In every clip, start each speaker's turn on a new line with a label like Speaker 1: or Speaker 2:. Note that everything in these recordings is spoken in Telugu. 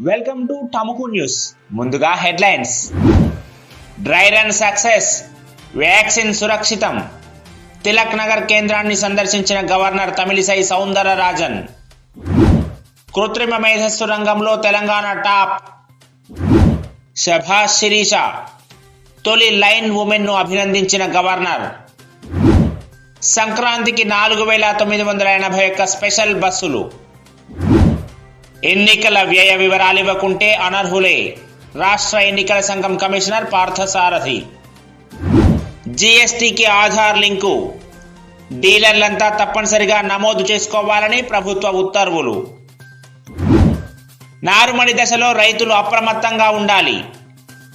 Speaker 1: వెల్కమ్ టు టముకు న్యూస్ ముందుగా headlines dry run success vaccine సురక్షితం. తిలక్ నగర్ కేంద్రాన్ని సందర్శించిన గవర్నర్ తమిళిసై సౌందరరాజన్. కృత్రిమ మేధస్సు రంగంలో తెలంగాణ టాప్. శభాష్ శిరీష. తొలి లైన్ ఉమెన్ను అభినందించిన గవర్నర్. సంక్రాంతికి నాలుగు వేల తొమ్మిది వందల ఎనభై ఒక్క స్పెషల్ బస్సులు. ఎన్నికల వ్యయ వివరాలు ఇవ్వకుంటే అనర్హులే. రాష్ట్ర ఎన్నికల సంఘం కమిషనర్ పార్థసారథి. జీఎస్టీకి ఆధార్ లింకు. డీలర్లంతా తప్పనిసరిగా నమోదు చేసుకోవాలని ప్రభుత్వ ఉత్తర్వులు. నారుమడి దశలో రైతులు అప్రమత్తంగా ఉండాలి.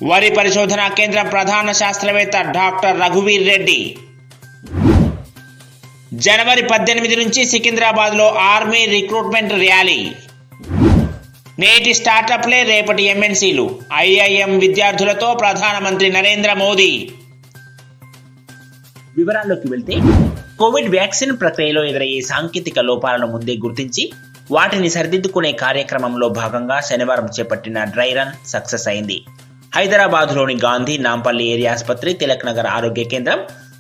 Speaker 1: వరి పరిశోధనా కేంద్రం ప్రధాన శాస్త్రవేత్త డాక్టర్ రఘువీర్ రెడ్డి. జనవరి పద్దెనిమిది నుంచి సికింద్రాబాద్లో ఆర్మీ రిక్రూట్మెంట్ ర్యాలీ. నేటి స్టార్టప్లే రేపటి ఎంఎన్సీలు ఐఐఎం విద్యార్థులతో ప్రధానమంత్రి నరేంద్ర మోదీ. వివరాల్లోకి వెళ్తే కోవిడ్ వ్యాక్సిన్ ప్రక్రియలో ఎదురయ్యే సాంకేతిక లోపాలను ముందే గుర్తించి వాటిని సరిదిద్దుకునే కార్యక్రమంలో భాగంగా శనివారం చేపట్టిన డ్రై రన్ సక్సెస్ అయింది. హైదరాబాద్లోని గాంధీ నాంపల్లి ఏరియా ఆసుపత్రి తిలక్ నగర్ ఆరోగ్య కేంద్రం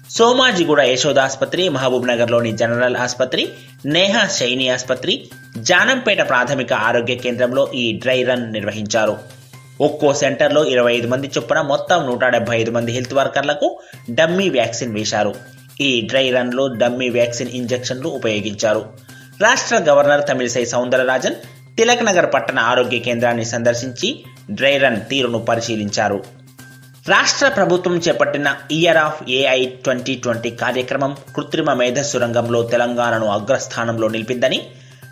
Speaker 1: సోమాజిగూడ యశోద ఆసుపత్రి మహబూబ్ జనరల్ ఆసుపత్రి నేహా శైని ఆసుపత్రి జానంపేట ప్రాథమిక ఆరోగ్య కేంద్రంలో ఈ డ్రై రన్ నిర్వహించారు. ఒక్కో సెంటర్లో ఇరవై ఐదు మంది చొప్పున మొత్తం నూట డెబ్బై ఐదు మంది హెల్త్ వర్కర్లకు డమ్మీ వ్యాక్సిన్ వేశారు. ఈ డ్రై రన్లో డమ్మీ వ్యాక్సిన్ ఇంజెక్షన్లు ఉపయోగించారు. రాష్ట్ర గవర్నర్ తమిళిసై సౌందరరాజన్ తిలక్ నగర్ పట్టణ ఆరోగ్య కేంద్రాన్ని సందర్శించి డ్రై రన్ తీరును పరిశీలించారు. రాష్ట్ర ప్రభుత్వం చేపట్టిన year of AI twenty twenty కార్యక్రమం కృత్రిమ మేధస్సు రంగంలో తెలంగాణను అగ్రస్థానంలో నిలిపిందని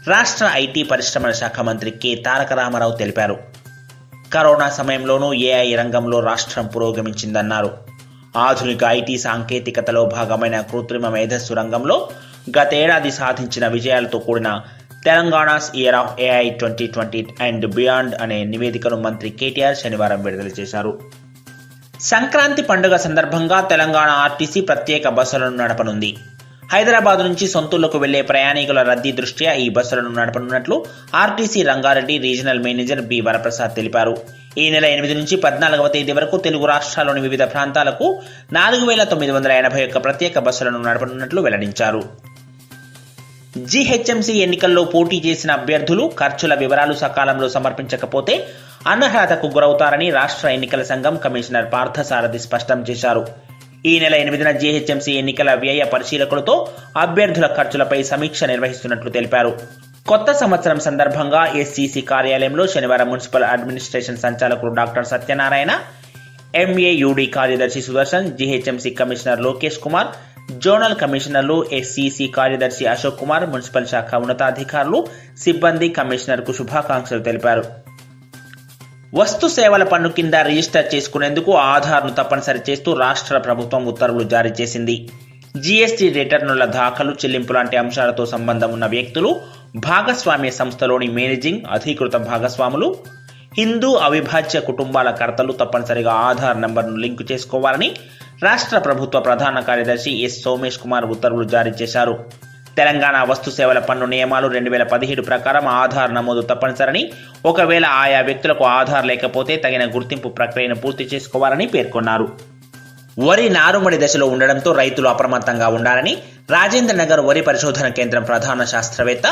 Speaker 1: రాష్ట్ర ఐటీ పరిశ్రమల శాఖ మంత్రి కె తారక రామారావు తెలిపారు. కరోనా సమయంలోనూ ఏఐ రంగంలో రాష్ట్రం పురోగమించిందన్నారు. ఆధునిక ఐటీ సాంకేతికతలో భాగమైన కృత్రిమ మేధస్సు రంగంలో గతేడాది సాధించిన విజయాలతో కూడిన Telangana's year of AI twenty twenty and beyond అనే నివేదికను మంత్రి కేటీఆర్ శనివారం విడుదల చేశారు. సంక్రాంతి పండుగ సందర్భంగా తెలంగాణ ఆర్టీసీ ప్రత్యేక బస్సులను నడపనుంది. హైదరాబాద్ నుంచి సొంతూళ్ళకు వెళ్ళే ప్రయాణికుల రద్దీ దృష్ట్యా ఈ బస్సులను నడపనున్నట్లు RTC Rangareddy regional manager B. Varaprasad తెలిపారు. ఈ నెల ఎనిమిది నుంచి పద్నాలుగవ తేదీ వరకు తెలుగు రాష్ట్రాల్లోని వివిధ ప్రాంతాలకు నాలుగు వేల తొమ్మిది వందల ఎనభై ఒక్క ప్రత్యేక బస్సులను నడపనున్నట్లు వెల్లడించారు. జీహెచ్ఎంసీ ఎన్నికల్లో పోటీ చేసిన అభ్యర్థులు ఖర్చుల వివరాలు సకాలంలో సమర్పించకపోతే అనర్హతకు గురవుతారని రాష్ట్ర ఎన్నికల సంఘం కమిషనర్ పార్థసారథి స్పష్టం చేశారు. ఈ నెల ఎనిమిదిన జీహెచ్ఎంసీ ఎన్నికల వ్యయ పరిశీలకులతో అభ్యర్థుల ఖర్చులపై సమీక్ష నిర్వహిస్తున్నట్లు తెలిపారు. కొత్త సంవత్సరం సందర్భంగా ఎస్సీసీ కార్యాలయంలో శనివారం మున్సిపల్ అడ్మినిస్ట్రేషన్ సంచాలకుడు డాక్టర్ సత్యనారాయణ ఎంఏయుడి కార్యదర్శి Sudarshan GHMC commissioner Lokesh Kumar zonal కమిషనర్లు ఎస్సీసీ కార్యదర్శి అశోక్ కుమార్ మున్సిపల్ శాఖ ఉన్నతాధికారులు సిబ్బంది కమిషనర్కు శుభాకాంక్షలు తెలిపారు. వస్తు సేవల పన్ను కింద రిజిస్టర్ చేసుకునేందుకు ఆధార్ను తప్పనిసరి చేస్తూ రాష్ట్ర ప్రభుత్వం ఉత్తర్వులు జారీ చేసింది. జీఎస్టీ రిటర్నుల దాఖలు చెల్లింపు లాంటి అంశాలతో సంబంధం ఉన్న వ్యక్తులు భాగస్వామ్య సంస్థలోని మేనేజింగ్ అధీకృత భాగస్వాములు హిందూ అవిభాజ్య కుటుంబాల కర్తలు తప్పనిసరిగా ఆధార్ నంబర్ను లింకు చేసుకోవాలని రాష్ట్ర ప్రభుత్వ ప్రధాన కార్యదర్శి ఎస్ సోమేష్ కుమార్ ఉత్తర్వులు జారీ చేశారు. తెలంగాణ వస్తు సేవల పన్ను నియమాలు రెండు వేల పదిహేడు ప్రకారం ఆధార్ నమోదు తప్పనిసరని ఒకవేళ ఆయా వ్యక్తులకు ఆధార్ లేకపోతే తగిన గుర్తింపు ప్రక్రియను పూర్తి చేసుకోవాలని పేర్కొన్నారు. వరి నారుమడి దశలో ఉండడంతో రైతులు అప్రమత్తంగా ఉండాలని రాజేంద్ర నగర్ వరి పరిశోధన కేంద్రం ప్రధాన శాస్త్రవేత్త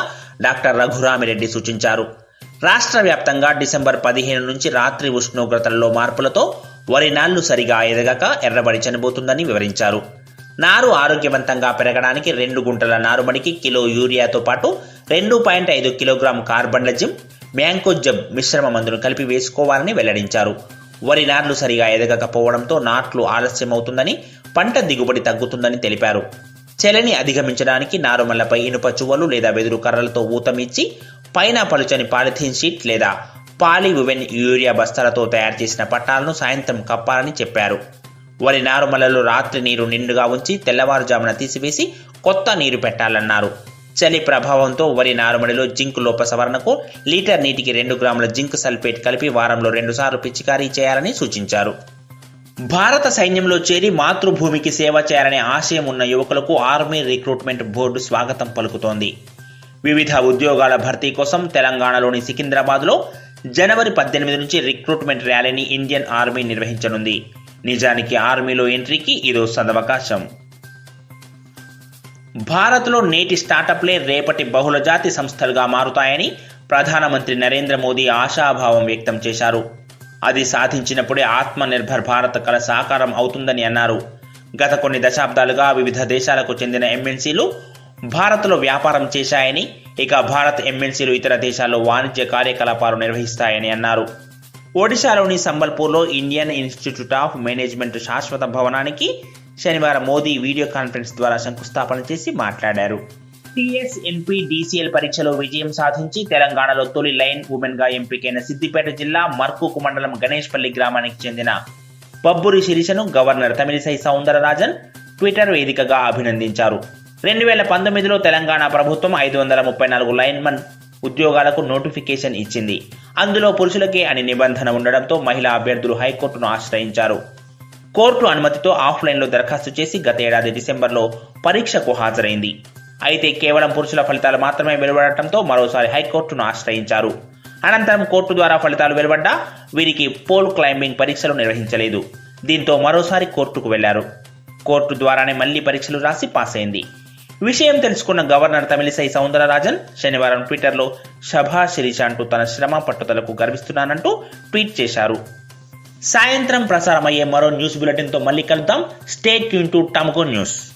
Speaker 1: డాక్టర్ రఘురామిరెడ్డి సూచించారు. రాష్ట్ర వ్యాప్తంగా డిసెంబర్ పదిహేను నుంచి రాత్రి ఉష్ణోగ్రతల్లో మార్పులతో వరి నాళ్ళు సరిగా ఎదగక ఎర్రబడి చనిపోతుందని వివరించారు. నారు ఆరోగ్యవంతంగా పెరగడానికి రెండు గుంటల నారుమడికి కిలో యూరియాతో పాటు రెండు పాయింట్ ఐదు కిలోగ్రామ్ కార్బన్లజిమ్ మ్యాంకోజబ్ మిశ్రమ మందును కలిపి వేసుకోవాలని వెల్లడించారు. వరి నార్లు సరిగా ఎదగకపోవడంతో నాట్లు ఆలస్యమవుతుందని పంట దిగుబడి తగ్గుతుందని తెలిపారు. చలిని అధిగమించడానికి నారుమల్లపై ఇనుప చువ్వలు లేదా వెదురు కర్రలతో ఊతమిచ్చి పైన పలుచని పాలిథీన్ షీట్ లేదా పాలివివెన్ యూరియా బస్తాలతో తయారు చేసిన పట్టాలను సాయంత్రం కప్పాలని చెప్పారు. వరి నారుమలలో రాత్రి నీరు నిండుగా ఉంచి తెల్లవారుజామున తీసివేసి కొత్త నీరు పెట్టాలన్నారు. చలి ప్రభావంతో వరి నారుమడిలో జింక్ లోప సవరణకు లీటర్ నీటికి రెండు గ్రాముల జింక్ సల్ఫేట్ కలిపి వారంలో రెండుసార్లు పిచికారీ చేయాలని సూచించారు. భారత సైన్యంలో చేరి మాతృభూమికి సేవ చేయాలనే ఆశయం ఉన్న యువకులకు ఆర్మీ రిక్రూట్మెంట్ బోర్డు స్వాగతం పలుకుతోంది. వివిధ ఉద్యోగాల భర్తీ కోసం తెలంగాణలోని సికింద్రాబాద్లో జనవరి పద్దెనిమిది నుంచి రిక్రూట్మెంట్ ర్యాలీని ఇండియన్ ఆర్మీ నిర్వహించనుంది. నిజానికి ఆర్మీలో ఎంట్రీకి ఇదో సదవకాశం. భారత్లో నేటి స్టార్టప్లే రేపటి బహుళజాతి సంస్థలుగా మారుతాయని ప్రధానమంత్రి నరేంద్ర మోదీ ఆశాభావం వ్యక్తం చేశారు. అది సాధించినప్పుడే ఆత్మనిర్భర్ భారత్ కల సాకారం అవుతుందని అన్నారు. గత కొన్ని దశాబ్దాలుగా వివిధ దేశాలకు చెందిన ఎంఎన్సీలు భారత్లో వ్యాపారం చేశాయని ఇక భారత్ ఎంఎన్సీలు ఇతర దేశాల్లో వాణిజ్య కార్యకలాపాలు నిర్వహిస్తాయని అన్నారు. ఒడిశాలోని సంబల్పూర్లో ఇండియన్ ఇన్స్టిట్యూట్ ఆఫ్ మేనేజ్మెంట్ శాశ్వత భవనానికి శనివారం మోదీ వీడియో కాన్ఫరెన్స్ ద్వారా శంకుస్థాపన చేసి మాట్లాడారు. టిఎస్ఎన్పి డిసిఎల్ పరీక్షలో విజయం సాధించి తెలంగాణలో తొలి లైన్ ఉమెన్గా ఎంపికైన సిద్దిపేట జిల్లా మర్కూకు మండలం గణేష్పల్లి గ్రామానికి చెందిన బబ్బురి శిరీషను గవర్నర్ తమిళిసై సౌందరరాజన్ ట్విట్టర్ వేదికగా అభినందించారు. రెండు వేల పంతొమ్మిదిలో తెలంగాణ ప్రభుత్వం ఐదు వందల ముప్పై నాలుగు లైన్మన్ ఉద్యోగాలకు నోటిఫికేషన్ ఇచ్చింది. అందులో పురుషులకే అని నిబంధన ఉండడంతో మహిళా అభ్యర్థులు హైకోర్టును ఆశ్రయించారు. కోర్టు అనుమతితో ఆఫ్లైన్లో దరఖాస్తు చేసి గత ఏడాది డిసెంబర్లో పరీక్షకు హాజరైంది. అయితే కేవలం పురుషుల ఫలితాలు మాత్రమే వెలువడటంతో మరోసారి హైకోర్టును ఆశ్రయించారు. అనంతరం కోర్టు ద్వారా ఫలితాలు వెలువడ్డా వీరికి పోల్ క్లైంబింగ్ పరీక్షలు నిర్వహించలేదు. దీంతో మరోసారి కోర్టుకు వెళ్ళారు. కోర్టు ద్వారానే మళ్ళీ పరీక్షలు రాసి పాస్ అయింది విషయం తెలుసుకున్న గవర్నర్ తమిళిసై సౌందరరాజన్ శనివారం ట్విట్టర్లో శభా శిరీష అంటూ తన శ్రమ పట్టుదలకు గర్విస్తున్నానంటూ ట్వీట్ చేశారు. సాయంత్రం ప్రసారమయ్యే మరో న్యూస్ బులెటిన్తో మళ్ళీ కలుద్దాం. Stay tuned to Tamuku news.